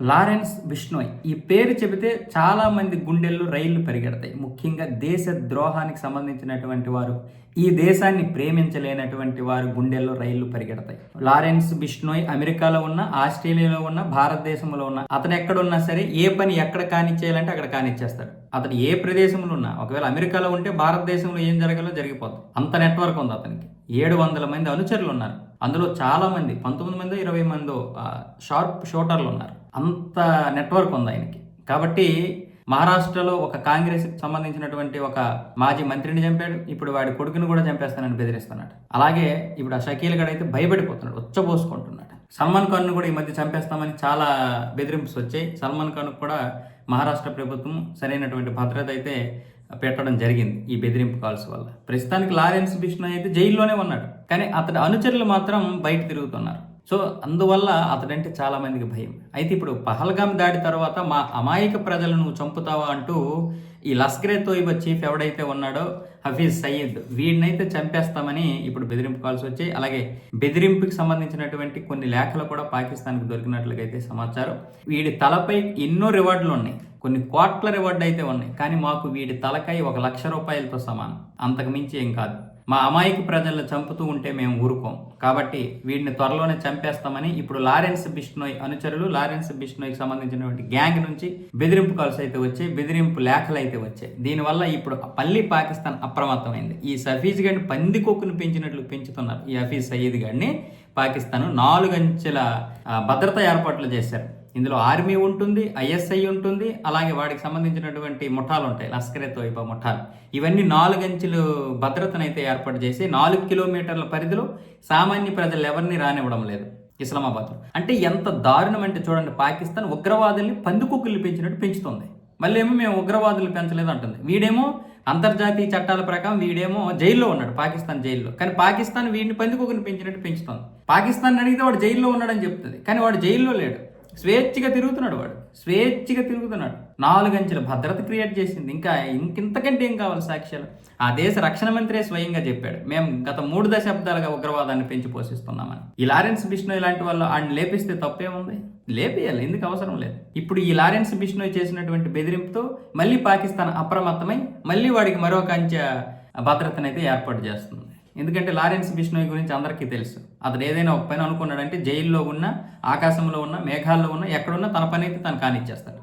Lawrence Bishnoi. ఈ పేరు చెబితే చాలామంది గుండెల్లో రైళ్ళు పరిగెడతాయి. ముఖ్యంగా దేశ ద్రోహానికి సంబంధించినటువంటి వారు. ఈ దేశాన్ని ప్రేమించలేనటువంటి వారు గుండెల్లో రైళ్ళు పరిగెడతాయి. లారెన్స్ బిష్నోయ్ అమెరికాలో ఉన్న ఆస్ట్రేలియాలో ఉన్న భారతదేశంలో ఉన్న. అతను ఎక్కడున్నా సరే ఏ పని ఎక్కడ కానిచ్చేయాలంటే అక్కడ కానిచ్చేస్తాడు. అతను ఏ ప్రదేశంలో ఉన్నా ఒకవేళ అమెరికాలో ఉంటే భారతదేశంలో ఏం జరగాలో జరిగిపోతుంది అంత నెట్వర్క్ ఉంది అతనికి. ఏడు వందల మంది అనుచరులు ఉన్నారు. అందులో చాలా మంది పంతొమ్మిది మందో ఇరవై మందో షార్ప్ షూటర్లు ఉన్నారు. అంత నెట్వర్క్ ఉంది ఆయనకి. కాబట్టి మహారాష్ట్రలో ఒక కాంగ్రెస్ సంబంధించినటువంటి ఒక మాజీ మంత్రిని చంపాడు. ఇప్పుడు వాడి కొడుకుని కూడా చంపేస్తానని బెదిరిస్తున్నాడు. అలాగే ఇప్పుడు ఆ షకీల్ గడ్ అయితే భయపడిపోతున్నాడు ఉచ్చబోసుకుంటున్నాడు. సల్మాన్ ఖాన్ కూడా ఈ మధ్య చంపేస్తామని చాలా బెదిరింపులు వచ్చాయి. సల్మాన్ ఖాన్ కూడా మహారాష్ట్ర ప్రభుత్వం సరైనటువంటి భద్రత అయితే పెట్టడం జరిగింది ఈ బెదిరింపు కాల్స్ వల్ల. ప్రస్తుతానికి లారెన్స్ బిష్ణు అయితే జైల్లోనే ఉన్నాడు. కానీ అతడి అనుచరులు మాత్రం బయట తిరుగుతున్నారు. సో అందువల్ల అతడంటే చాలామందికి భయం. అయితే ఇప్పుడు పహల్గామ్ దాడి తర్వాత మా అమాయక ప్రజలను నువ్వు చంపుతావా అంటూ ఈ లస్కరే తోయిబా చీఫ్ ఎవడైతే ఉన్నాడో హఫీజ్ సయీద్ వీడినైతే చంపేస్తామని ఇప్పుడు బెదిరింపు కాల్స్ వచ్చాయి. అలాగే బెదిరింపుకి సంబంధించినటువంటి కొన్ని లేఖలు కూడా పాకిస్తాన్కి దొరికినట్లుగా అయితే సమాచారం. వీడి తలపై ఎన్నో రివార్డులు ఉన్నాయి. కొన్ని కోట్ల రివార్డు అయితే ఉన్నాయి. కానీ మాకు వీడి తలకై ఒక లక్ష రూపాయలతో సమానం. అంతకు మించి ఏం కాదు. మా అమాయక ప్రజలను చంపుతూ ఉంటే మేము ఊరుకోం. కాబట్టి వీడిని త్వరలోనే చంపేస్తామని ఇప్పుడు లారెన్స్ బిష్నోయ్ అనుచరులు లారెన్స్ బిష్నోయ్కి సంబంధించినటువంటి గ్యాంగ్ నుంచి బెదిరింపు కాల్స్ అయితే వచ్చాయి బెదిరింపు లేఖలు అయితే వచ్చాయి. దీనివల్ల ఇప్పుడు పల్లి పాకిస్తాన్ అప్రమత్తమైంది. ఈ సఫీజ్ గడిని పందికొక్కును పెంచినట్లు పెంచుతున్నారు ఈ హఫీజ్ సయీద్ గడ్ని పాకిస్తాన్ నాలుగు అంచెల భద్రత ఏర్పాట్లు చేశారు. ఇందులో ఆర్మీ ఉంటుంది ఐఎస్ఐ ఉంటుంది అలాగే వాడికి సంబంధించినటువంటి ముఠాలు ఉంటాయి లస్కరే తోయిబా ముఠాలు. ఇవన్నీ నాలుగంచెలు భద్రతనైతే ఏర్పాటు చేసి నాలుగు కిలోమీటర్ల పరిధిలో సామాన్య ప్రజలు ఎవరిని రానివ్వడం లేదు ఇస్లామాబాద్లో. అంటే ఎంత దారుణం అంటే చూడండి పాకిస్తాన్ ఉగ్రవాదుల్ని పందుకొక్కుల్ని పెంచినట్టు పెంచుతుంది. మళ్ళీ ఏమో మేము ఉగ్రవాదులు పెంచలేదు అంటుంది వీడేమో అంతర్జాతీయ చట్టాల ప్రకారం వీడేమో జైల్లో ఉన్నాడు పాకిస్తాన్ జైల్లో. కానీ పాకిస్తాన్ వీడిని పందికొకరిని పెంచినట్టు పెంచుతుంది. పాకిస్తాన్ అడిగితే వాడు జైల్లో ఉన్నాడని చెప్తుంది. కానీ వాడు జైల్లో లేడు. స్వేచ్ఛగా తిరుగుతున్నాడు వాడు. స్వేచ్ఛగా తిరుగుతున్నాడు. నాలుగంచెల భద్రత క్రియేట్ చేసింది. ఇంకా ఇంకింతకంటే ఏం కావాలి సాక్ష్యాలు? ఆ దేశ రక్షణ మంత్రే స్వయంగా చెప్పాడు. మేము గత మూడు దశాబ్దాలుగా ఉగ్రవాదాన్ని పెంచి పోషిస్తున్నామని. ఈ లారెన్స్ బిష్ణోయ్ లాంటి వాళ్ళు ఆయన లేపిస్తే తప్పేముంది? లేపేయాలి. ఎందుకు అవసరం లేదు. ఇప్పుడు ఈ లారెన్స్ బిష్ణోయ్ చేసినటువంటి బెదిరింపుతో మళ్ళీ పాకిస్తాన్ అప్రమత్తమై మళ్ళీ వాడికి మరో కంచె భద్రతనైతే ఏర్పాటు చేస్తుంది. ఎందుకంటే లారెన్స్ బిష్ణోయ్ గురించి అందరికీ తెలుసు. అతడు ఏదైనా ఒక పని అనుకున్నాడంటే జైల్లో ఉన్న ఆకాశంలో ఉన్న మేఘాల్లో ఉన్న ఎక్కడున్నా తన పని అయితే తను కానిచ్చేస్తాడు.